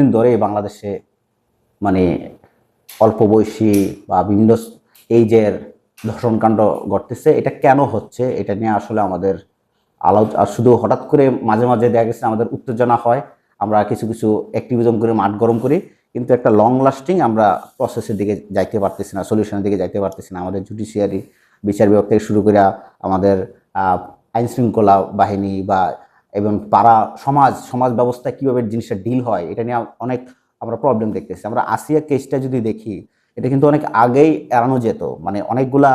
দিন ধরে বাংলাদেশে মানে অল্প বয়সী বা বিভিন্ন এইজের ধর্ষণকাণ্ড ঘটতেছে, এটা কেন হচ্ছে? এটা নিয়ে আসলে আমাদের আলো শুধু হঠাৎ করে মাঝে মাঝে দেখা গেছে আমাদের উত্তেজনা হয়, আমরা কিছু কিছু অ্যাক্টিভিজম করে মাঠ গরম করি, কিন্তু একটা লং লাস্টিং আমরা প্রসেসের দিকে যাইতে পারতেছি না সলিউশনের দিকে যাইতে পারতেছি না। আমাদের জুডিশিয়ারি বিচার বিভাগ থেকে শুরু করে আমাদের আইনশৃঙ্খলা বাহিনী বা এবং পাড়া সমাজ সমাজ ব্যবস্থা কীভাবে জিনিসটা ডিল হয়, এটা নিয়ে অনেক আমরা প্রবলেম দেখতেছি। আমরা আসিয়া কেসটা যদি দেখি, এটা কিন্তু অনেক আগেই এড়ানো যেত। মানে অনেকগুলা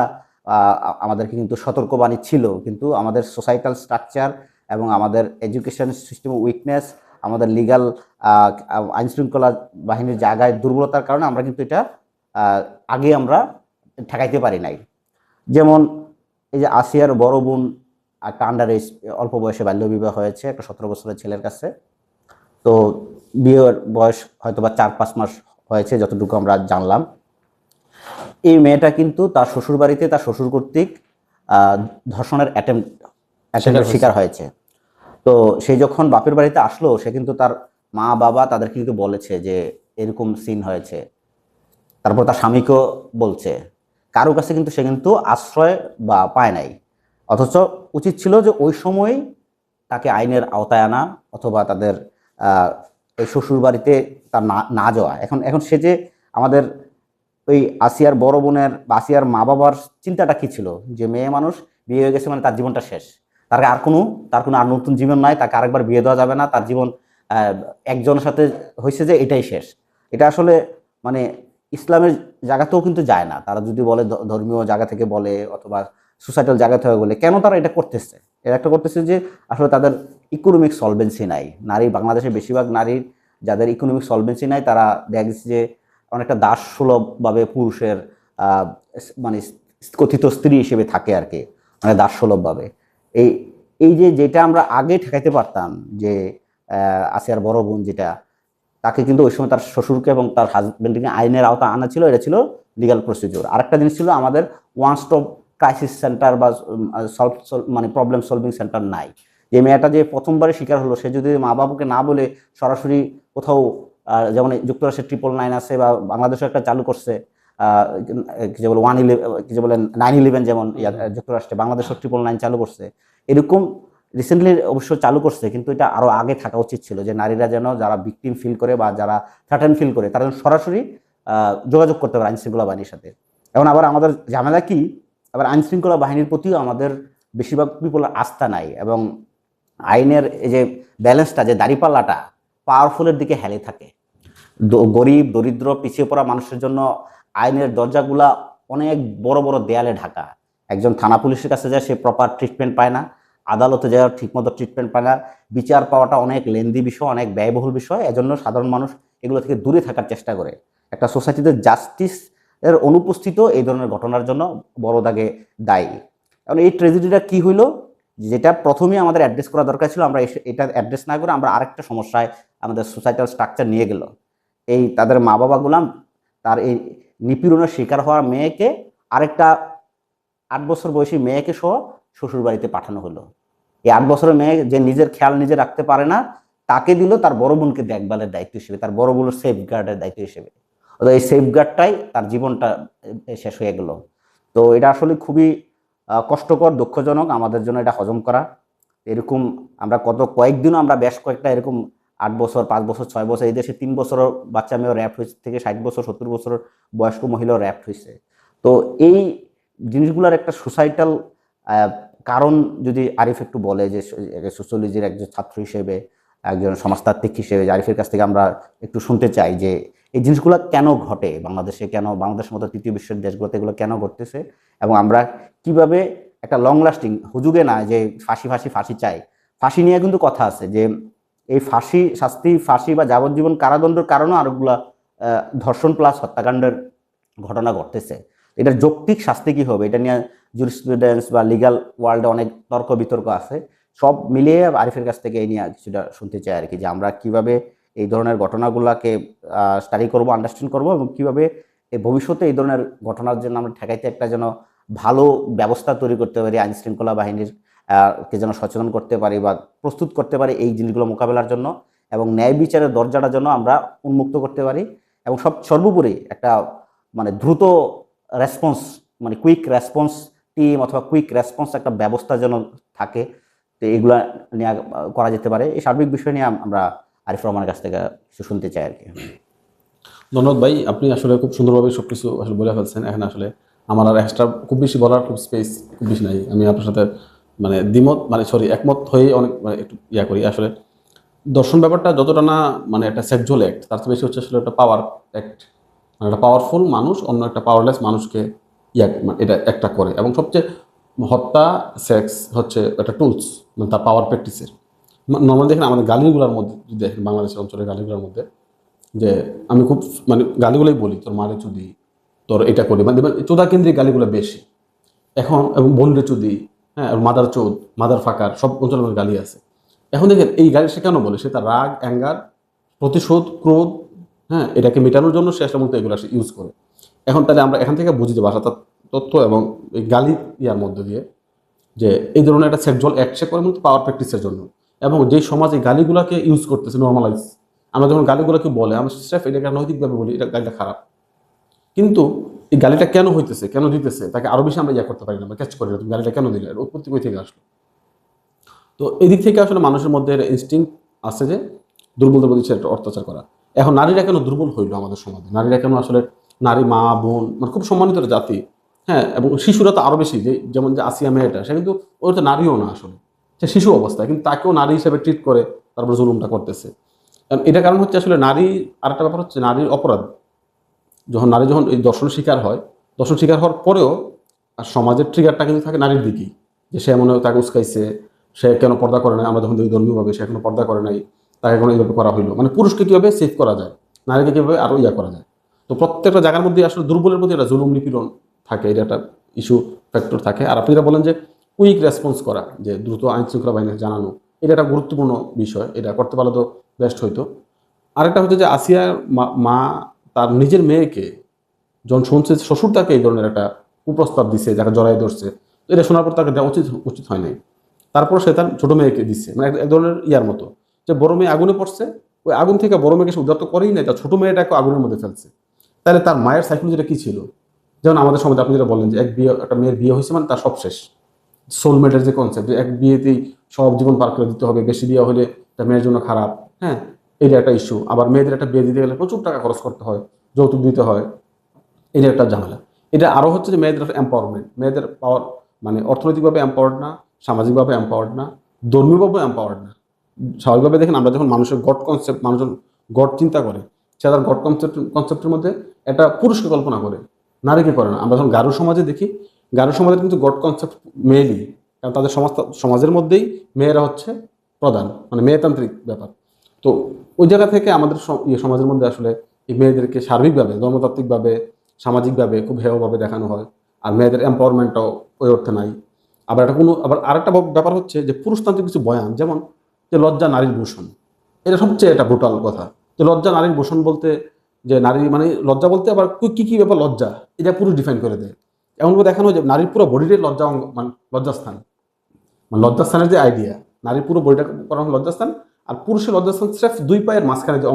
আমাদেরকে কিন্তু সতর্কবাণী ছিল, কিন্তু আমাদের সোসাইটাল স্ট্রাকচার এবং আমাদের এডুকেশন সিস্টেম উইকনেস আমাদের লিগাল আইন শৃঙ্খলা বাহিনীর জায়গায় দুর্বলতার কারণে আমরা কিন্তু এটা আগে আমরা ঠেকাইতে পারি নাই। যেমন এই যে আসিয়ার বড় বোন একটা আন্ডার এজ অল্প বয়সে বাল্যবিবাহ হয়েছে একটা সতেরো বছরের ছেলের কাছে। তো বিয়ের বয়স হয়তো বা চার পাঁচ মাস হয়েছে যতটুকু আমরা জানলাম। এই মেয়েটা কিন্তু তার শ্বশুর বাড়িতে তার শ্বশুর কর্তৃক আহ, ধর্ষণের অ্যাটেম্প। শিকার হয়েছে। তো সে যখন বাপের বাড়িতে আসলো সে কিন্তু তার মা বাবা তাদেরকে কিন্তু বলেছে যে এরকম সিন হয়েছে। তারপর তার স্বামীকেও বলছে। কারও কাছে কিন্তু সে কিন্তু আশ্রয় বা পায় নাই। অথচ উচিত ছিল যে ওই সময় তাকে আইনের আওতায় আনা অথবা তাদের ওই শ্বশুর বাড়িতে তার না না যাওয়া। এখন এখন সে যে আমাদের ওই আসিয়ার বড় বোনের বা আসিয়ার মা বাবার চিন্তাটা কি ছিল? যে মেয়ে মানুষ বিয়ে হয়ে গেছে মানে তার জীবনটা শেষ। তার আর কোনো, তার কোনো আর নতুন জীবন নাই, তাকে আরেকবার বিয়ে দেওয়া যাবে না, তার জীবন একজনের সাথে হয়েছে যে এটাই শেষ। এটা আসলে মানে ইসলামের জায়গাতেও কিন্তু যায় না। তারা যদি বলে ধর্মীয় জায়গা থেকে বলে অথবা সোসাইটাল জায়গা থেকে বলে কেন তারা এটা করতেছে? এটা একটা করতেছে যে আসলে তাদের ইকোনমিক সলভেন্সি নাই। নারী, বাংলাদেশের বেশিরভাগ নারীর যাদের ইকোনমিক সলভেন্সি নাই, তারা দেখা গেছে যে অনেকটা দাস সুলভভাবে পুরুষের মানে কথিত স্ত্রী হিসেবে থাকে আর কি। মানে দাস সুলভভাবে এই এই যে যেটা আমরা আগে ঠেকাইতে পারতাম যে আসিয়ার বড় বোন যেটা, তাকে কিন্তু ওই সময় তার শ্বশুরকে এবং তার হাজবেন্ডকে আইনের আওতা আনা ছিল, এটা ছিল লিগাল প্রসিডিওর আরেকটা জিনিস ছিল আমাদের ওয়ান স্টপ ক্রাইসিস সেন্টার বা সলভ মানে প্রবলেম সলভিং সেন্টার নাই। যে মেয়েটা যে প্রথমবারে শিকার হলো সে যদি মা বাবাকে না বলে সরাসরি কোথাও যেমন যুক্তরাষ্ট্রের ট্রিপল নাইন আছে বা বাংলাদেশও একটা চালু করছে কি যে বলে ওয়ান ইলেভেন কি যে বলে নাইন ইলেভেন যেমন যুক্তরাষ্ট্রে বাংলাদেশও ট্রিপল নাইন চালু করছে। এরকম রিসেন্টলি অবশ্য চালু করছে কিন্তু এটা আরও আগে থাকা উচিত ছিল যে নারীরা যেন যারা ভিকটিম ফিল করে বা যারা থ্রাটেন ফিল করে তারা সরাসরি যোগাযোগ করতে পারে আইন শৃঙ্খলা বাহিনীর সাথে। এখন আবার আমাদের ঝামেলা কি? আবার আইন শৃঙ্খলা বাহিনীর প্রতিও আমাদের বেশিরভাগ পিপলের আস্থা নাই এবং আইনের এই যে ব্যালেন্সটা যে দাঁড়িপাল্লাটা পাওয়ারফুলের দিকে হেলে থাকে। গরিব, দরিদ্র, পিছিয়ে পড়া মানুষের জন্য আইনের দরজাগুলা অনেক বড় বড় দেয়ালে ঢাকা। একজন থানা পুলিশের কাছে যায়, সে প্রপার ট্রিটমেন্ট পায় না, আদালতে যাওয়ার ঠিকমতো ট্রিটমেন্ট পায় না। বিচার পাওয়াটা অনেক লেন্দি বিষয়, অনেক ব্যয়বহুল বিষয়, এজন্য সাধারণ মানুষ এগুলো থেকে দূরে থাকার চেষ্টা করে। একটা সোসাইটিতে জাস্টিস এর অনুপস্থিত এই ধরনের ঘটনার জন্য বড় দাগে দায়ী। এখন এই ট্রেজেডিটা কি হইল? যেটা প্রথমে আমাদের অ্যাড্রেস করা দরকার ছিল, আমরা এটা অ্যাড্রেস না করে আমরা আরেকটা সমস্যায় আমাদের সোসাইটাল স্ট্রাকচার নিয়ে গেল। এই তাদের মা বাবাগুলাম তার এই নিপীড়নের শিকার হওয়ার মেয়েকে আরেকটা আট বছর বয়সী মেয়েকে সহ শ্বশুর বাড়িতে পাঠানো হলো। এই আট বছরের মেয়ে যে নিজের খেয়াল নিজে রাখতে পারে না, তাকে দিল তার বড় বোনকে দেখভালের দায়িত্ব হিসেবে, তার বড় বোনের সেফ গার্ডের দায়িত্ব হিসেবে। অর্থাৎ এই সেফ গার্ডটাই তার জীবনটা শেষ হয়ে গেল। তো এটা আসলে খুবই কষ্টকর, দুঃখজনক, আমাদের জন্য এটা হজম করা। এরকম আমরা কত, কয়েকদিনও আমরা বেশ কয়েকটা এরকম আট বছর, পাঁচ বছর, ছয় বছর, এই দেশে তিন বছর বাচ্চা মেয়েও র্যাপ হয়েছে, থেকে ষাট বছর, সত্তর বছর বয়স্ক মহিলাও র্যাপ হয়েছে। তো এই জিনিসগুলোর একটা সোসাইটাল কারণ যদি আরিফ একটু বলে যে সোশ্যোলজির একজন ছাত্র হিসেবে একজন সমাজতাত্ত্বিক হিসেবে যে আরিফের কাছ থেকে আমরা একটু শুনতে চাই যে এই জিনিসগুলো কেন ঘটে? বাংলাদেশে কেন, বাংলাদেশের মতো তৃতীয় বিশ্বের দেশগুলোতে এগুলো কেন ঘটতেছে? এবং আমরা কীভাবে একটা লং লাস্টিং হুজুগে না, যে ফাঁসি ফাঁসি ফাঁসি চাই? ফাঁসি নিয়ে কিন্তু কথা আছে যে এই ফাঁসি শাস্তি, ফাঁসি বা যাবজ্জীবন কারাদণ্ডের কারণেও আরোগুলা ধর্ষণ প্লাস হত্যাকাণ্ডের ঘটনা ঘটতেছে। এটার যৌক্তিক শাস্তি কি হবে? এটা নিয়ে জুরিসপ্রুডেন্স বা লিগাল ওয়ার্ল্ডে অনেক তর্ক বিতর্ক আছে। সব মিলিয়ে আরিফের কাছ থেকে এই নিয়ে কিছুটা শুনতে চাই আর কি, যে আমরা কীভাবে এই ধরনের ঘটনাগুলোকে স্টাডি করব আন্ডারস্ট্যান্ড করব এবং কীভাবে ভবিষ্যতে এই ধরনের ঘটনার জন্য আমরা ঠেকাইতে একটা যেন ভালো ব্যবস্থা তৈরি করতে পারি, আইন শৃঙ্খলা বাহিনীর কে যেন সচেতন করতে পারি বা প্রস্তুত করতে পারি এই জিনিসগুলো মোকাবেলার জন্য এবং ন্যায় বিচারের দরজাটা যেন আমরা উন্মুক্ত করতে পারি এবং সব, সর্বোপরি একটা মানে দ্রুত রেসপন্স মানে কুইক রেসপন্স টিম অথবা কুইক রেসপন্স একটা ব্যবস্থা যেন থাকে তো এগুলা নিয়ে করা যেতে পারে। এই সার্বিক বিষয় নিয়ে আম- আমরা আরিফ রহমানের কাছ থেকে কিছু শুনতে চাই আর কি ধন্যবাদ ভাই, আপনি আসলে খুব সুন্দরভাবে সব কিছু আসলে বলে ফেলছেন। এখন আসলে আমার আর এক্সট্রা খুব বেশি বলার খুব স্পেস খুব বেশি নাই। আমি আপনার সাথে মানে দ্বিমত মানে সরি একমত হয়ে অনেক মানে একটু ইয়া করি। আসলে দর্শন ব্যাপারটা যতটা না মানে একটা সেক্সুয়াল অ্যাক্ট তার চেয়ে বেশি হচ্ছে আসলে একটা পাওয়ার অ্যাক্ট মানে একটা পাওয়ারফুল মানুষ অন্য একটা পাওয়ারলেস মানুষকে ইয়া মানে এটা একটা করে। এবং সবচেয়ে হত্যা সেক্স হচ্ছে একটা টুলস মানে তার পাওয়ার প্র্যাকটিসের নর্মাল দেখেন আমাদের গালিগুলোর মধ্যে, যদি দেখেন বাংলাদেশের অঞ্চলের গালিগুলোর মধ্যে, যে আমি খুব মানে গালিগুলোই বলি, তোর মারে চুদি, তোর এটা করি মানে চোদা কেন্দ্রিক গালিগুলো বেশি। এখন এবং বন্ডে চুদি হ্যাঁ মাদার চোদ, মাদার ফাঁকার, সব অঞ্চলের গালি আছে। এখন দেখেন এই গালি সে কেন বলে? সে তার রাগ, অ্যাঙ্গার, প্রতিশোধ, ক্রোধ হ্যাঁ এটাকে মেটানোর জন্য সে আসলে মূলত এগুলো ইউজ করে। এখন তাহলে আমরা এখান থেকে বুঝি যে ভাষা তথ্য এবং এই গালি ইয়ার মধ্যে দিয়ে যে এই ধরনের একটা সেক্সুয়াল অ্যাক্ট করে মূলত পাওয়ার প্র্যাকটিসের জন্য। এবং যেই সমাজ এই গালিগুলোকে ইউজ করতেছে নর্মালাইজ আমরা যখন গালিগুলোকে বলে, আমরা স্রেফ এটাকে নৈতিকভাবে বলি, এটা গালিটা খারাপ। কিন্তু এই গালিটা কেন হইতেছে, কেন দিতেছে, তাকে আরও বেশি আমরা ইয়া করতে পারি না ক্যাচ করি না, তুমি গালিটা কেন দিলে? উৎপত্তি কই থেকে আসলো? তো এদিক থেকে আসলে মানুষের মধ্যে ইনস্টিং আছে যে দুর্বলদের প্রতি একটা অত্যাচার করা। এখন নারীরা কেন দুর্বল হইল আমাদের সমাজে? নারীরা কেন আসলে নারী মা, বোন মানে খুব সম্মানিত জাতি। হ্যাঁ এবং শিশুরা তো আরও বেশি যে, যেমন যে আসিয়া মেয়েটা, সে কিন্তু ওর তো নারীও না আসলে। সে শিশু অবস্থায় কিন্তু তাকেও নারী হিসেবে ট্রিট করে তারপর জুলুমটা করতেছে। কারণ এটা কারণ হচ্ছে আসলে নারী, আরেকটা ব্যাপার হচ্ছে নারীর অপরাধ। যখন নারী যখন এই দর্শন শিকার হয়, দর্শন শিকার হওয়ার পরেও আর সমাজের ট্রিগারটা কিন্তু থাকে নারীর দিকেই। যে সে মনে হয় তাকে উস্কাইছে, সে কেন পর্দা করে নাই, আমরা যখন দেখি ধর্মীয়ভাবে সে এখনও পর্দা করে নাই, তাকে কোনো এইভাবে করা হইল। মানে পুরুষকে কীভাবে সেভ করা যায়? নারীকে কীভাবে আরও ইয়া করা যায়? তো প্রত্যেকটা জায়গার মধ্যে আসলে দুর্বলের প্রতি একটা জুলুম নিপীড়ন থাকে, এটা একটা ইস্যু ফ্যাক্টর থাকে। আর আপনি যেটা বলেন যে কুইক রেসপন্স করা, যে দ্রুত আইন শৃঙ্খলা বাহিনীকে জানানো, এটা একটা গুরুত্বপূর্ণ বিষয়, এটা করতে পারলে তো বেস্ট হইতো। আরেকটা হচ্ছে যে আসিয়ার মা- তার নিজের মেয়েকে, যখন শুনছে শ্বশুর তাকে এই ধরনের একটা কুপ্রস্তাব দিছে, যাকে জড়াই ধরছে এটা শোনার পর তাকে দেওয়া উচিত উচিত হয় নাই। তারপর সে তার ছোট মেয়েকে দিচ্ছে মানে এক ধরনের ইয়ার মতো। যে বড় মেয়ে আগুনে পড়ছে, ওই আগুন থেকে বড় মেয়েকে সে উদ্ধার তো করেই নাই, তার ছোটো মেয়েটাকে আগুনের মধ্যে ফেলছে। তাহলে তার মায়ের সাইকোলজিটা কী ছিল? যেমন আমাদের সমাজে আপনি যেটা বলেন যে এক বিয়ে একটা মেয়ের বিয়ে হয়েছে মানে তার সব শেষ। সোলমেটের যে কনসেপ্ট এক বিয়েতেই সব জীবন পার করে দিতে হবে, বেশি বিয়ে হলে একটা মেয়ের জন্য খারাপ হ্যাঁ? এটা একটা ইস্যু আবার মেয়েদের একটা বিয়ে দিতে গেলে প্রচুর টাকা খরচ করতে হয়, যৌতুক দিতে হয়, এটা একটা ঝামেলা। এটা আরও হচ্ছে যে মেয়েদের এম্পাওয়ারমেন্ট মেয়েদের পাওয়ার মানে অর্থনৈতিকভাবে এম্পাওয়ার্ড না, সামাজিকভাবে এম্পাওয়ার্ড না, ধর্মীয়ভাবে এম্পাওয়ার্ড না। স্বাভাবিকভাবে দেখেন, আমরা যখন মানুষের গড কনসেপ্ট মানুষজন গড চিন্তা করে, সে তার গড কনসেপ্ট কনসেপ্টের মধ্যে একটা পুরুষকে কল্পনা করে। নারীকে করে না। আমরা যখন গারো সমাজে দেখি, গারো সমাজের কিন্তু গড কনসেপ্ট মেয়েলি কারণ তাদের সমাজ সমাজের মধ্যেই মেয়েরা হচ্ছে প্রধান মানে মেয়েতান্ত্রিক ব্যাপার। তো ওই জায়গা থেকে আমাদের ইয়ে সমাজের মধ্যে আসলে এই মেয়েদেরকে সার্বিকভাবে, ধর্মতাত্ত্বিকভাবে, সামাজিকভাবে খুব হেয়ভাবে দেখানো হয়, আর মেয়েদের এম্পাওয়ারমেন্টটাও ওই অর্থে নাই। আবার একটা কোনো, আবার আরেকটা ব্যাপ- ব্যাপার হচ্ছে যে পুরুষতান্ত্রিক কিছু বয়ান, যেমন যে লজ্জা নারীর ভূষণ এটা সবচেয়ে একটা ব্রুটাল কথা। যে লজ্জা নারীর ভূষণ বলতে যে নারী মানে লজ্জা বলতে আবার কী কী ব্যাপার লজ্জা? এটা পুরুষ ডিফাইন করে দেয়। এমনভাবে দেখানো যে নারীর পুরো বডিটাই লজ্জা মানে লজ্জাস্থান। মানে লজ্জাস্থানের যে আইডিয়া নারীর পুরো বডিটা করা হয় লজ্জাস্থান, আর পুরুষের লজ্জাস্থান স্রেফ দুই পায়ের মাঝখানে যে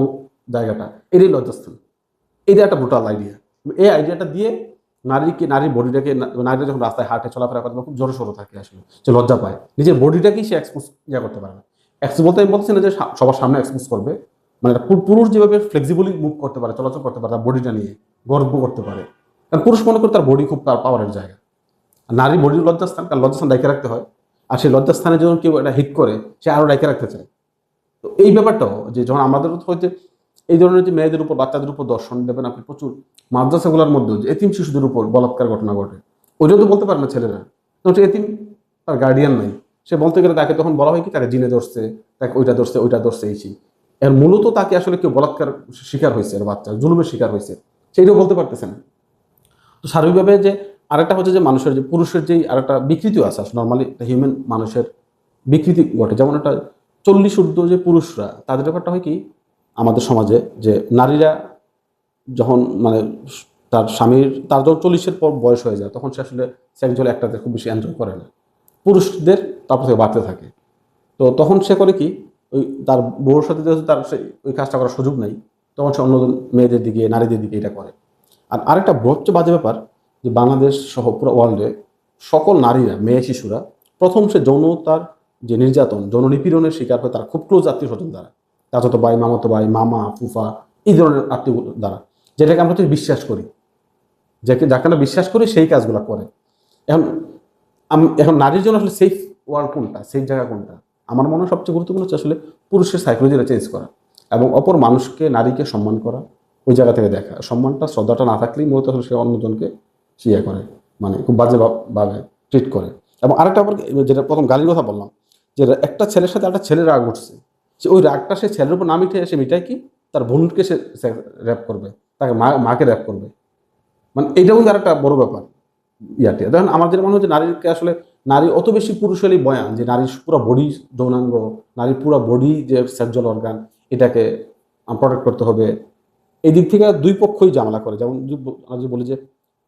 জায়গাটা এটাই লজ্জাস্থান। এটা একটা ব্রুটাল আইডিয়া এই আইডিয়াটা দিয়ে নারীকে, নারীর বডিটাকে নারীরা যখন রাস্তায় হাটে, চলাফেরা করে খুব জোরে সরো থাকে আসলে। সে লজ্জা পায়। নিজের বডিটাকেই সে এক্সপোজ ইয়া করতে পারে না। এক্সপোজ বলতে আমি বলছি না যে সবার সামনে এক্সপোজ করবে। মানে পুরুষ যেভাবে ফ্লেক্সিবলি মুভ করতে পারে, চলাচল করতে পারে, তার বডিটা নিয়ে গর্ব করতে পারে। কারণ পুরুষ মনে করে তার বডি খুব তার পাওয়ারের জায়গা। আর নারী বডির লজ্জাস্থান, কারণ লজ্জাস্থান ডাইকে রাখতে হয়। আর সেই লজ্জাস্থানে যখন কেউ এটা হিট করে, সে আরও ডাইকে রাখতে চায়। তো এই ব্যাপারটাও যে যখন আমাদের হচ্ছে এই ধরনের যে মেয়েদের উপর, বাচ্চাদের উপর দর্শন দেবেন আপনি প্রচুর। মাদ্রাসাগুলোর মধ্যে যে এতিম শিশুদের উপর বলাৎকার ঘটনা ঘটে। ওইটাও তো বলতে পারে না ছেলেরা। তখন সে এতিম, তার গার্ডিয়ান নাই। সে বলতে গেলে তাকে তখন বলা হয় কি, তাকে জিনে ধরছে, তাকে ওইটা ধরছে ওইটা ধরছে, এই। এর মূলত তাকে আসলে কেউ বলাৎকার শিকার হয়েছে, এর বাচ্চা, জুলুমের শিকার হয়েছে। সেইটাও বলতে পারতেছে না। তো স্বাভাবিকভাবে যে আরেকটা হচ্ছে যে মানুষের যে পুরুষের যেই আরেকটা বিকৃতিও আছে নর্মালি একটা হিউম্যান মানুষের বিকৃতি ঘটে। যেমন একটা চল্লিশ ঊর্ধ্ব যে পুরুষরা, তাদের ব্যাপারটা হয় কি, আমাদের সমাজে যে নারীরা যখন মানে তার স্বামীর, তার যখন চল্লিশের পর বয়স হয়ে যায়, তখন সে আসলে সেক্সুয়াল একটাতে খুব বেশি এনজয় করে না। পুরুষদের তারপর থেকে বাড়তে থাকে। তো তখন সে করে কি ওই তার বউর সাথে যেহেতু তার সেই ওই কাজটা করার সুযোগ নাই, তখন সে অন্য মেয়েদের দিকে, নারীদের দিকে এটা করে। আর আরেকটা সবচেয়ে বাজে ব্যাপার যে বাংলাদেশ সহ পুরো ওয়ার্ল্ডে সকল নারীরা, মেয়ে, শিশুরা, প্রথম সে যৌনতার যে নির্যাতন, যৌন নিপীড়নের শিকার হয় তারা খুব ক্লোজ আত্মীয় স্বজন দ্বারা। চাচাতো ভাই, মামাতো ভাই, মামা, ফুফা, এই ধরনের আত্মীয় দ্বারা। যেটাকে আমরা তো বিশ্বাস করি। যাকে যাকে আমরা বিশ্বাস করি, সেই কাজগুলো করে। এখন এখন নারীর জন্য আসলে সেফ ওয়ার্ল্ড কোনটা? সেফ জায়গা কোনটা? আমার মনে হয় সবচেয়ে গুরুত্বপূর্ণ হচ্ছে আসলে পুরুষের সাইকোলজিটা চেঞ্জ করা এবং অপর মানুষকে, নারীকে সম্মান করা, ওই জায়গা থেকে দেখা। সম্মানটা, শ্রদ্ধাটা না থাকলেই মূলত আসলে সে অন্যজনকে ইয়ে করে মানে খুব বাজে ভাব- ভাবে ট্রিট করে। এবং আরেকটা আবার যেটা প্রথম গালির কথা বললাম, যে একটা ছেলের সাথে একটা ছেলের রাগ উঠছে, সে ওই রাগটা সে ছেলের উপর না মিঠে সে মিটায় কি? তার বোনকে সে র্যাপ করবে, তাকে মা, মাকে র্যাপ করবে। মানে এইটা কিন্তু আরেকটা বড় ব্যাপার ইয়াতে। দেখেন আমার যেটা মনে হচ্ছে নারীকে আসলে নারী অত বেশি পুরুষেরই বয়ান, যে নারীর পুরো বডি যৌনাঙ্গ, নারীর পুরো বডি যে সেক্সুয়াল অর্গান এটাকে প্রোটেক্ট করতে হবে। এই দিক থেকে দুই পক্ষই ঝামেলা করে। যেমন আমরা বলি যে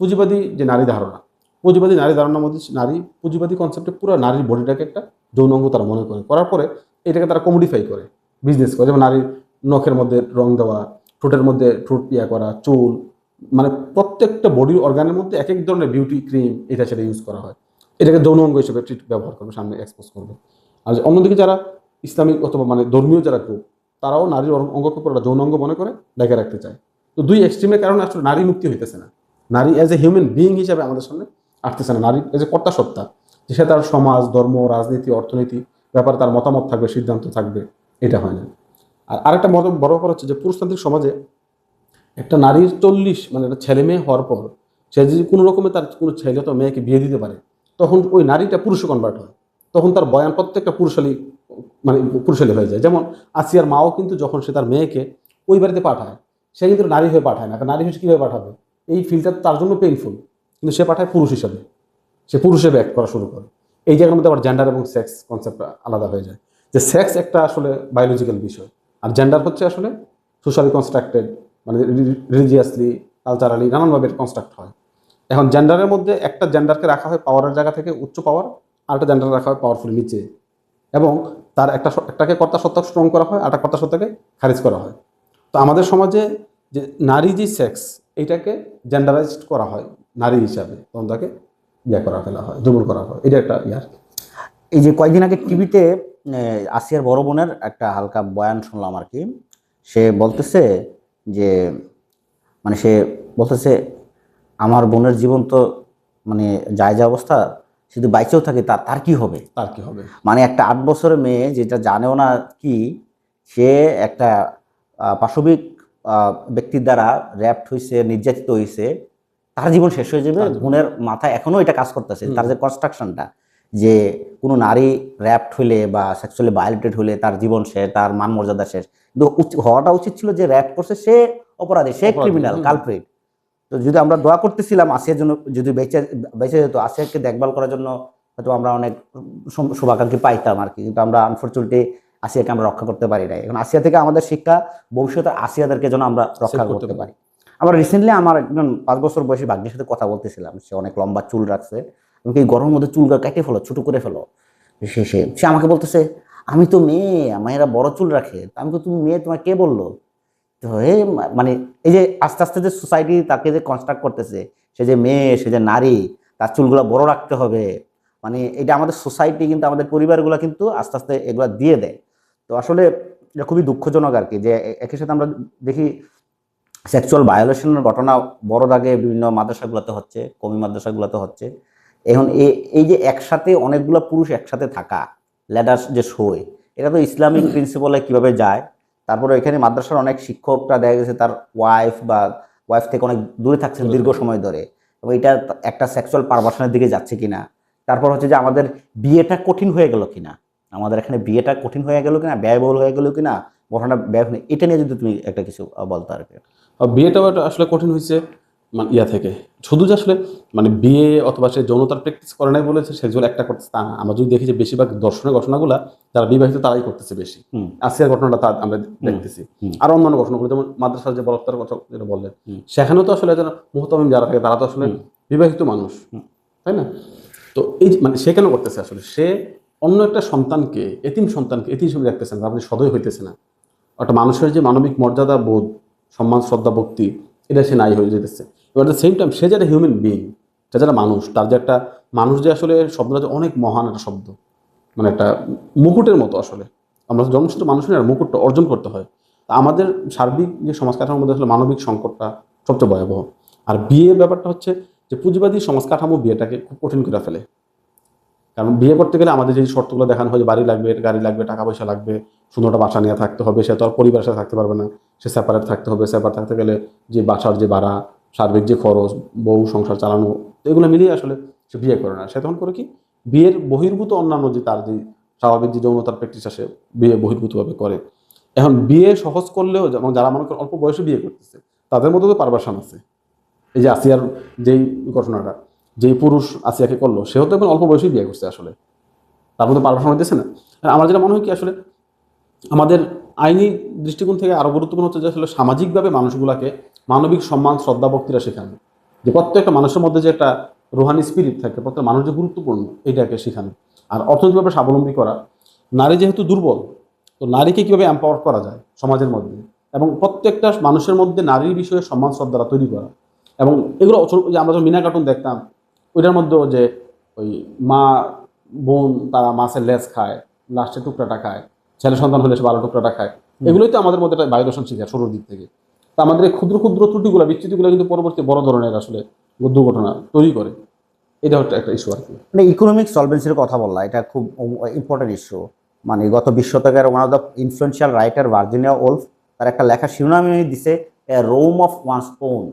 পুঁজিবাদী যে নারী ধারণা, পুঁজিবাদী নারী ধারণার মধ্যে নারী পুঁজিবাদী কনসেপ্টে পুরো নারীর বডিটাকে একটা যৌনাঙ্গ তারা মনে করে। করার পরে এটাকে তারা কমোডিফাই করে বিজনেস করে। যেমন নারীর নখের মধ্যে রং দেওয়া, ঠোঁটের মধ্যে ঠোঁট পিয়া করা, চুল মানে প্রত্যেকটা বডি অর্গানের মধ্যে এক এক ধরনের বিউটি ক্রিম এটা সেটা ইউজ করা হয়। এটাকে যৌন অঙ্গ হিসেবে ট্রিট ব্যবহার করবে, সামনে এক্সপোজ করবে। আর অন্যদিকে যারা ইসলামিক অথবা মানে ধর্মীয় যারা গ্রুপ তারাও নারীর অঙ্গ- অঙ্গকে পুরো যৌন অঙ্গ মনে করে ডেকে রাখতে চায়। তো দুই এক্সট্রিমের কারণে আসলে নারী মুক্তি হইতেছে না। নারী অ্যাজ এ হিউম্যান বিইং হিসাবে আমাদের সামনে আসতেছে না। নারী এজ এ কর্তা সত্তা, যে সে তার সমাজ, ধর্ম, রাজনীতি, অর্থনীতি ব্যাপারে তার মতামত থাকবে, সিদ্ধান্ত থাকবে, এটা হয় না। আর আরেকটা বড় ব্যাপার হচ্ছে যে পুরুষতান্ত্রিক সমাজে একটা নারীর চল্লিশ মানে একটা ছেলে মেয়ে হওয়ার পর সে যদি কোনো রকমে তার কোনো ছেলে তো মেয়েকে বিয়ে দিতে পারে তখন ওই নারীটা পুরুষে কনভার্ট হয়। তখন তার বয়ান প্রত্যেকটা পুরুষালী মানে পুরুষালী হয়ে যায়। যেমন আসিয়ার মাও কিন্তু যখন সে তার মেয়েকে ওই বাড়িতে পাঠায়, সে কিন্তু নারী হয়ে পাঠায় না। নারী হচ্ছে কীভাবে পাঠাবে? এই ফিলটা তার জন্য পেইনফুল কিন্তু সে পাঠায় পুরুষ হিসাবে। সে পুরুষ হিসেবে অ্যাক্ট করা শুরু করে। এই জায়গার মধ্যে আবার জেন্ডার এবং সেক্স কনসেপ্ট আলাদা হয়ে যায়। যে সেক্স একটা আসলে বায়োলজিক্যাল বিষয়। আর জেন্ডার হচ্ছে আসলে সোশ্যালি কনস্ট্রাক্টেড মানে রিলিজিয়াসলি কালচারালি নানানভাবে কনস্ট্রাক্ট হয়। এখন জেন্ডারের মধ্যে একটা জেন্ডারকে রাখা হয় পাওয়ারের জায়গা থেকে উচ্চ পাওয়ার আর একটা জেন্ডার রাখা হয় পাওয়ারফুল নিচে। এবং তার একটা একটাকে কর্তা সত্তা স্ট্রং করা হয় আর একটা কর্তা সত্তাকে খারিজ করা হয়। তো আমাদের সমাজে যে নারী যে সেক্স এইটাকে জেন্ডারাইজড করা হয়, নারী হিসাবে। তখন তাকে ইয়ে করা ফেলা হয়, দুর্বল করা হয়। এটা একটা ইয়ার এই যে কয়েকদিন আগে টিভিতে আসিয়ার বড় বোনের একটা হালকা বয়ান শুনলাম আর কি। সে বলতেছে যে মানে সে বলতেছে আমার বোনের জীবন তো মানে যায় যা অবস্থা শুধু বাইচেও থাকে তার তার কি হবে? তার কি হবে? মানে একটা আট বছরের মেয়ে যেটা জানেও না কি সে একটা পাশবিক ব্যক্তির দ্বারা র্যাপ্ট হয়েছে নির্যাতিত হয়েছে তার জীবন শেষ হয়ে যাবে। বোনের মাথায় এখনও এটা কাজ করতেছে। তার যে কনস্ট্রাকশনটা যে কোনো নারী র্যাপ্ট হইলে বা সেক্সুয়ালি ভায়োলেটেড হলে তার জীবন শেষ তার মান মর্যাদা শেষ। কিন্তু হওয়াটা উচিত ছিল যে র্যাপ করছে সে অপরাধী সে ক্রিমিনাল। কালপ্রিট তো যদি আমরা দোয়া করতেছিলাম আসিয়ার জন্য যদি বেঁচে বেঁচে যেত আসিয়াকে দেখভাল করার জন্য হয়তো আমরা অনেক শুভ- শুভাকাঙ্ক্ষী পাইতাম আর কি। কিন্তু আমরা আনফর্চুনেটলি আসিয়াকে আমরা রক্ষা করতে পারি নাই। এখন আসিয়া থেকে আমাদের শিক্ষা ভবিষ্যতে আসিয়াদেরকে যেন আমরা রক্ষা করতে পারি। আমরা রিসেন্টলি আমার একজন পাঁচ বছর বয়সী ভাগ্যের সাথে কথা বলতেছিলাম। সে অনেক লম্বা চুল রাখছে। আমাকে এই গরমের মধ্যে চুল কেটে ফেলো ছোটো করে ফেলো। সে সে সে আমাকে বলতেছে আমি তো মেয়ে মেয়েরা বড় চুল রাখে। আমি তো তুমি মেয়ে তোমার কে বলল? তো এ মানে এই যে আস্তে আস্তে যে সোসাইটি তাকে যে কনস্ট্রাক্ট করতেছে, সে যে মেয়ে, সে যে নারী, তার চুলগুলো বড় রাখতে হবে। মানে এটা আমাদের সোসাইটি কিন্তু আমাদের পরিবারগুলো কিন্তু আস্তে আস্তে এগুলো দিয়ে দেয়। তো আসলে এটা খুবই দুঃখজনক আর কি যে একই সাথে আমরা দেখি সেক্সুয়াল ভায়োলেশনের ঘটনা বড় দাগে বিভিন্ন মাদ্রাসাগুলোতে হচ্ছে, কমি মাদ্রাসাগুলোতে হচ্ছে। এখন এই যে একসাথে অনেকগুলো পুরুষ একসাথে থাকা ল্যাডার যে শোয়, এটা তো ইসলামিক প্রিন্সিপালে কীভাবে যায়? তারপরে এখানে মাদ্রাসার অনেক শিক্ষকরা দেখা গেছে তার ওয়াইফ বা ওয়াইফ থেকে অনেক দূরে থাকছেন দীর্ঘ সময় ধরে। এবং এটা একটা সেক্সুয়াল পারভার্সনের দিকে যাচ্ছে কিনা। তারপর হচ্ছে যে আমাদের বিয়েটা কঠিন হয়ে গেল কিনা। আমাদের এখানে বিয়েটা কঠিন হয়ে গেল কিনা ব্যয়বহুল হয়ে গেল কিনা ঘটনা ব্যয়। এটা নিয়ে যদি তুমি একটা কিছু বলতে বলতো আর কি আর বিয়েটাও আসলে কঠিন হয়েছে। মানে ইয়া থেকে। শুধু যে আসলে মানে বিয়ে অথবা সে যৌনতার প্র্যাকটিস করে নাই বলেছে সেগুলো একটা করতেছে তা না। আমরা যদি দেখি যে বেশিরভাগ দর্শনের ঘটনাগুলো যারা বিবাহিত তারাই করতেছে বেশি। আসিয়ার ঘটনাটা তা আমরা দেখতেছি। আর অন্যান্য ঘটনাগুলো যেমন মাদ্রাসার যে বলত্তার কথা যেটা বললেন সেখানেও তো আসলে যারা মুহতামিম যারা থাকে তারা তো আসলে বিবাহিত মানুষ। তাই না? তো এই মানে সে কেন করতেছে আসলে? সে অন্য একটা সন্তানকে এতিম সন্তানকে এতিম হিসেবে দেখতেছেন না, আপনি সদয় হইতেছে না। একটা মানুষের যে মানবিক মর্যাদা বোধ সম্মান শ্রদ্ধা ভক্তি এটা সে নাই হয়ে যেতেছে। এবার দ্য সেম টাইম সে যারা হিউম্যান বিইং সে যারা মানুষ, তার যে একটা মানুষ যে আসলে শব্দটা যে অনেক মহান একটা শব্দ মানে একটা মুকুটের মতো আসলে। আমরা জন্মসূত্র মানুষের আর মুকুটটা অর্জন করতে হয়। তা আমাদের সার্বিক যে সমাজ কাঠামোর মধ্যে আসলে মানবিক সংকটটা সবচেয়ে ভয়াবহ। আর বিয়ে ব্যাপারটা হচ্ছে যে পুঁজিবাদী সমাজ কাঠামো বিয়েটাকে খুব কঠিন করে ফেলে। কারণ বিয়ে করতে গেলে আমাদের যে শর্তগুলো দেখানো হয় যে বাড়ি লাগবে, গাড়ি লাগবে, টাকা পয়সা লাগবে, সুন্দরটা বাসা নিয়ে থাকতে হবে, সে তো আর পরিবারের সাথে থাকতে পারবে না। সে সেপারেট থাকতে হবে সেপারেট থাকতে গেলে যে বাসার যে ভাড়া সার্বিক যে খরচ, বউ সংসার চালানো এগুলো মিলিয়ে আসলে সে বিয়ে করে না। সে তখন করে কি? বিয়ের বহির্ভূত অন্যান্য যে তার যে স্বাভাবিক যে যৌনতার প্র্যাকটিস আসে বিয়ে বহির্ভূতভাবে করে। এখন বিয়ে সহজ করলেও যেমন যারা মনে করেন অল্প বয়সে বিয়ে করতেছে, তাদের মধ্যে তো পারভাসান আছে। এই যে আসিয়ার যেই ঘটনাটা, যেই পুরুষ আসিয়াকে করল, সেও তো এখন অল্প বয়সেই বিয়ে করছে আসলে। তার মধ্যে পারভাসান হইতেছে না। আমার যেটা মনে হয় কি আসলে, আমাদের আইনি দৃষ্টিকোণ থেকে আরও গুরুত্বপূর্ণ হচ্ছে যে আসলে সামাজিকভাবে মানুষগুলাকে মানবিক সম্মান শ্রদ্ধা ভক্তিরা শেখানো। যে প্রত্যেকটা মানুষের মধ্যে যে একটা রোহানি স্পিরিট থাকে প্রত্যেক মানুষ যে গুরুত্বপূর্ণ এটাকে শেখানো। আর অর্থনৈতিকভাবে স্বাবলম্বী করা। নারী যেহেতু দুর্বল তো নারীকে কীভাবে এম্পাওয়ার করা যায় সমাজের মধ্যে? এবং প্রত্যেকটা মানুষের মধ্যে নারীর বিষয়ে সম্মান শ্রদ্ধারা তৈরি করা। এবং এগুলো যে আমরা যখন মিনা কার্টুন দেখতাম ওইটার মধ্যেও যে ওই মা বোন তারা মাছের লেজ খায় লাস্টে টুকরাটা খায় ছেলে সন্তান হলে সে ভালো টুকরাটা খায়। এগুলোই তো আমাদের মধ্যে একটা বায়ু দর্শন শিখায় শুরুর দিক থেকে। তো আমাদের এই ক্ষুদ্র ক্ষুদ্র ত্রুটিগুলো বিচ্যুতিগুলো কিন্তু পরবর্তী বড় ধরনের আসলে দুর্ঘটনা তৈরি করে। এটা হচ্ছে একটা ইস্যু আর কি। মানে ইকোনমিক সলভেন্সির কথা বললা এটা খুব ইম্পর্টেন্ট ইস্যু মানে গত বিশ শতকের one of the influential writer Virginia Woolf তার একটা লেখা শিরোনামে দিছে রোম অফ ওয়ান্স ওন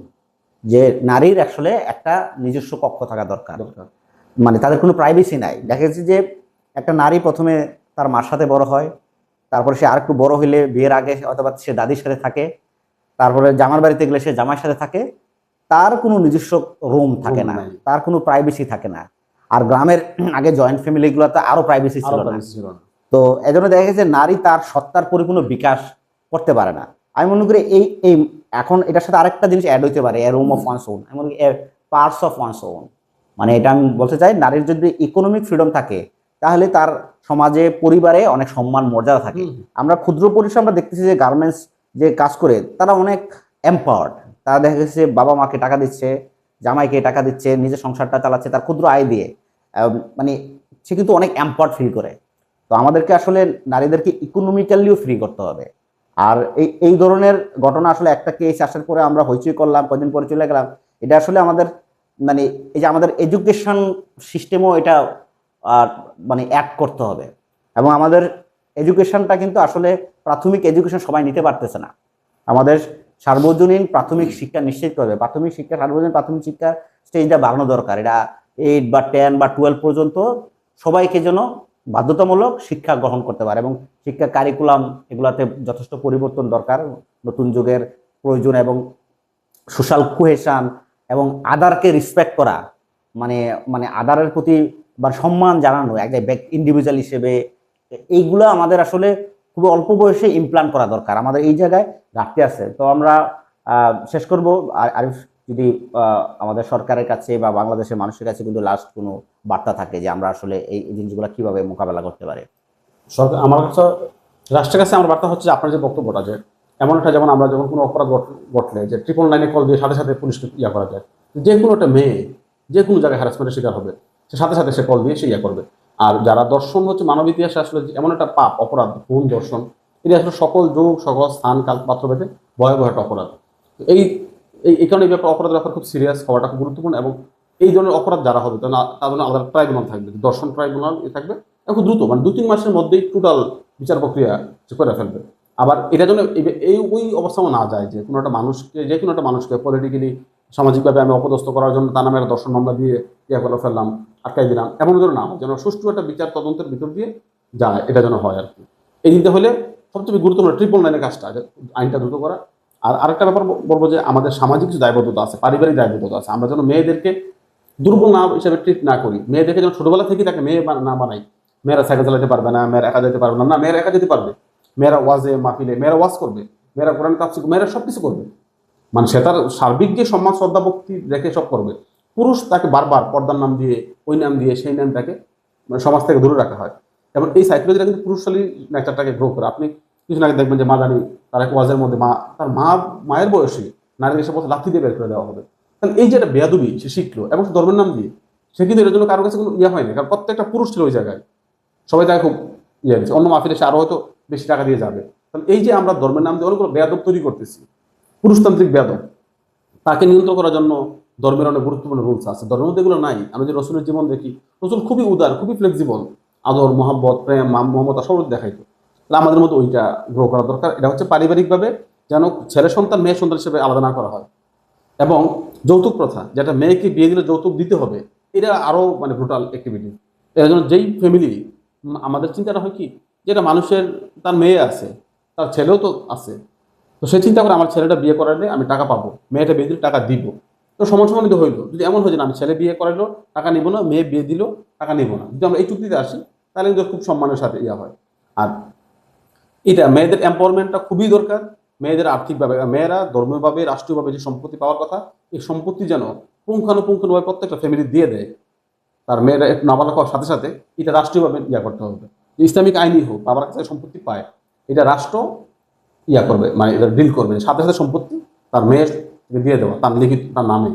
যে নারীর আসলে একটা নিজস্ব কক্ষ থাকা দরকার। মানে তাদের কোনো প্রাইভেসি নাই। দেখা যাচ্ছে যে একটা নারী প্রথমে তার মার সাথে বড় হয় তারপরে সে আরেকটু বড় হইলে বিয়ের আগে অথবা সে দাদির সাথে থাকে তারপরে জামার বাড়িতে গেলে সে জামার সাথে থাকে তার কোনো নিজস্ব রুম থাকে না তার কোনো প্রাইভেসি থাকে না। আর গ্রামের আগে জয়েন্ট ফ্যামিলিগুলোতে আরও প্রাইভেসি ছিল না। তো এজন্য দেখা গেছে নারী তার সত্তার পরিপূর্ণ বিকাশ করতে পারে না। আমি মনে করি এই এই এখন এটার সাথে আরেকটা জিনিস অ্যাড হইতে পারে রুম অফ ওয়ান্স ওন আমি মনে করি পার্টস অফ ওয়ান্স ওন মানে এটা আমি বলতে চাই নারীর যদি ইকোনমিক ফ্রিডম থাকে তাহলে তার সমাজে পরিবারে অনেক সম্মান মর্যাদা থাকে। আমরা ক্ষুদ্র পরিসর আমরা দেখতেছি যে গার্মেন্টস যে কাজ করে, তারা অনেক এম্পাওয়ার্ড তারা দেখা গেছে বাবা মাকে টাকা দিচ্ছে, জামাইকে টাকা দিচ্ছে, নিজের সংসারটা চালাচ্ছে, তার ক্ষুদ্র আয় দিয়ে। মানে সে কিন্তু অনেক এম্পাওয়ার্ড ফিল করে। তো আমাদেরকে আসলে নারীদেরকে ইকোনমিক্যালিও ফ্রি করতে হবে। আর এই এই ধরনের ঘটনা আসলে একটা কেস আসার পরে আমরা হইচই করলাম কদিন পরে চলে গেলাম। এটা আসলে আমাদের মানে এই যে আমাদের এডুকেশন সিস্টেমও এটা মানে অ্যাড করতে হবে। এবং আমাদের এডুকেশনটা কিন্তু আসলে প্রাথমিক এডুকেশন সবাই নিতে পারতেছে না। আমাদের সার্বজনীন প্রাথমিক শিক্ষা নিশ্চিত করবে। প্রাথমিক শিক্ষা, সার্বজনীন প্রাথমিক শিক্ষার স্টেজটা বাড়ানো দরকার। এটা এইট বা টেন বা টুয়েলভ পর্যন্ত সবাইকে যেন বাধ্যতামূলক শিক্ষা গ্রহণ করতে পারে এবং শিক্ষা কারিকুলাম এগুলাতে যথেষ্ট পরিবর্তন দরকার। নতুন যুগের প্রয়োজন এবং সোশ্যাল কোহেশন এবং আদারকে রেসপেক্ট করা মানে মানে আদারের প্রতি বা সম্মান জানানো, এক ইন্ডিভিজুয়াল হিসেবে এইগুলো আমাদের আসলে খুব অল্প বয়সে ইমপ্লান্ট করা দরকার। আমাদের এই জায়গায় ঘাটতি আছে। তো আমরা শেষ করব। আর যদি আমাদের সরকারের কাছে বা বাংলাদেশের মানুষের কাছে কিন্তু লাস্ট কোনো বার্তা থাকে যে আমরা আসলে এই জিনিসগুলো কীভাবে মোকাবেলা করতে পারি। সরকার, আমার কাছে, রাষ্ট্রের কাছে আমার বার্তা হচ্ছে যে আপনার যে বক্তব্যটা যে, এমন একটা যেমন আমরা যখন কোনো অপরাধ ঘটলে যে ট্রিপল নাইনে কল দিয়ে সাথে সাথে পুলিশকে ইয়া করা যায়, যে কোনো একটা মেয়ে যে কোনো জায়গায় হ্যারাসমেন্টের শিকার হবে, সে সাথে সাথে সে কল দিয়ে সে ইয়া করবে। আর যারা দর্শন হচ্ছে, মানব ইতিহাসে আসলে এমন একটা পাপ, অপরাধ, ভুল দর্শন। এটি আসলে সকল যুগ, সকল স্থান কাল পাত্র ভেদে ভয়াবহ একটা অপরাধ। এই এই কারণে এই ব্যাপার, অপরাধের ব্যাপার খুব সিরিয়াস হওয়াটা খুব গুরুত্বপূর্ণ এবং এই ধরনের অপরাধ যারা হবে, তারা জন্য আলাদা ট্রাইব্যুনাল থাকবে। দর্শন ট্রাইব্যুনাল এ থাকবে খুব দ্রুত মানে দু তিন মাসের মধ্যেই টোটাল বিচার প্রক্রিয়া করে ফেলবে। আবার এটা এই- এই ওই অবস্থাও না যায় যে কোনো একটা মানুষকে, যে কোনো একটা মানুষকে পলিটিক্যালি সামাজিকভাবে আমি অপদস্থ করার জন্য তার নামে একটা দর্শন মামলা দিয়ে ইয়ে করে ফেললাম, আটকাই দিলাম, এমন যেন না যেন সুষ্ঠু একটা বিচার তদন্তের ভিতর দিয়ে যায়, এটা যেন হয় আর কি। এই দিনটা হলে সবচেয়ে গুরুত্বপূর্ণ ট্রিপল নাইনের কাজটা আইনটা দ্রুত করা। আর আরেকটা ব্যাপার বলব যে আমাদের সামাজিক কিছু দায়বদ্ধতা আছে, পারিবারিক দায়বদ্ধতা আছে, আমরা যেন মেয়েদেরকে দুর্বল না হিসাবে ট্রিট না করি, মেয়েদেরকে যেন ছোটবেলা থেকে তাকে মেয়ে না বানাই। মেয়েরা সাইকেল চালাতে পারবে না, মেয়েরা একা যেতে পারবে না না, মেয়েরা একা যেতে পারবে, মেয়েরা ওয়াজে মাহফিলে, মেয়েরা ওয়াজ করবে, মেয়েরা কোরআন তাফসির, মেয়েরা সব কিছু করবে। মানে সে তার সার্বিক যে সম্মান, শ্রদ্ধা, ভক্তি রেখে সব করবে, পুরুষ তাকে বারবার পর্দার নাম দিয়ে, ওই নাম দিয়ে, সেই নাম তাকে মানে সমাজ থেকে দূরে রাখা হয়। এবং এই সাইকোলজিটা কিন্তু পুরুষশালী নেচারটাকে গ্রো করে। আপনি কিছু আগে দেখবেন যে মা জানি তার এক ওয়াজের মধ্যে মা, তার মা, মায়ের বয়সী নারীর এসে পথে লাথি দিয়ে বের করে দেওয়া হবে। তাহলে এই যে একটা বেয়াদবি সে শিখলো এবং সে ধর্মের নাম দিয়ে, সে কিন্তু এর জন্য কারোর কাছে কোনো ইয়ে হয়নি। কারণ প্রত্যেকটা পুরুষ ছিল ওই জায়গায়। সবাই তাকে খুব ইয়ে হয়েছে অন্য মাহফিলে সে আরও হয়তো বেশি টাকা দিয়ে যাবে। তাহলে এই যে আমরা ধর্মের নাম দিয়ে অনেকগুলো বেয়াদব তৈরি করতেছি পুরুষতান্ত্রিক বেয়াদব তাকে নিয়ন্ত্রণ করার জন্য ধর্মের অনেক গুরুত্বপূর্ণ রুলস আছে। ধর্মের মধ্যে এগুলো নাই। আমি যে রসুলের জীবন দেখি, রসুল খুবই উদার, খুবই ফ্লেক্সিবল আদর মোহাম্মত প্রেম মাম- মমতা সব দেখাইতো। তাহলে আমাদের মধ্যে ওইটা গ্রো করা দরকার। এটা হচ্ছে পারিবারিকভাবে যেন ছেলে সন্তান, মেয়ে সন্তান হিসেবে আলাদা না করা হয়। এবং যৌতুক প্রথা, যেটা মেয়েকে বিয়ে দিলে যৌতুক দিতে হবে, এটা আরও মানে ব্রুটাল অ্যাক্টিভিটি এর জন্য যেই ফ্যামিলি আমাদের চিন্তাটা হয় কি, যেটা মানুষের, তার মেয়ে আছে, তার ছেলেও তো আছে তো সে চিন্তা করে আমার ছেলেটা বিয়ে করালে আমি টাকা পাবো মেয়েটা বিয়ে দিলে টাকা দিব। তো সমান সমানিত হইল। যদি এমন হয় যে না, আমি ছেলে বিয়ে করাইলো টাকা নিব না মেয়ে বিয়ে দিল টাকা নিব না। যদি আমরা এই চুক্তিতে আসি তাহলে কিন্তু খুব সম্মানের সাথে ইয়া হয়। আর এটা মেয়েদের এম্পাওয়ারমেন্টটা খুবই দরকার। মেয়েদের আর্থিকভাবে মেয়েরা ধর্মীয়ভাবে রাষ্ট্রীয়ভাবে যে সম্পত্তি পাওয়ার কথা এই সম্পত্তি যেন পুঙ্খানুপুঙ্খানুভাবে প্রত্যেকটা ফ্যামিলি দিয়ে দেয় তার মেয়েরা একটু নাবালক হওয়ার সাথে সাথে এটা রাষ্ট্রীয়ভাবে ইয়া করতে হবে। ইসলামিক আইনই হোক বাবার কাছে সম্পত্তি পায়। এটা রাষ্ট্র ইয়া করবে মানে এটা ডিল করবে সাথে সাথে সম্পত্তি তার মেয়ের দিয়ে দেওয়া, তার লিখিত, তার নামে।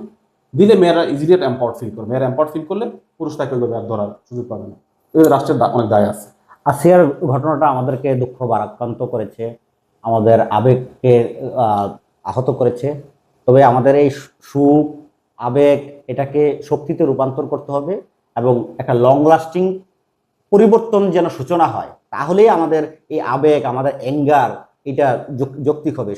দিলে মেয়েরা ইজিলি এম্পাওয়ার্ড ফিল করবে মেয়েরা এম্পাওয়ার্ড ফিল করলে পুরুষ তাকে ওইভাবে আর ধরার সুযোগ পাবে না। এই রাষ্ট্রের অনেক দায় আছে। আর আসিয়ার ঘটনাটা আমাদেরকে দুঃখ বারাক্রান্ত করেছে, আমাদের আবেগকে আহত করেছে। তবে আমাদের এই সুখ, আবেগ, এটাকে শক্তিতে রূপান্তর করতে হবে এবং একটা লং লাস্টিং পরিবর্তন যেন সূচনা হয়। তাহলেই আমাদের এই আবেগ, আমাদের অ্যাঙ্গার এটা যৌক্তিক হবে।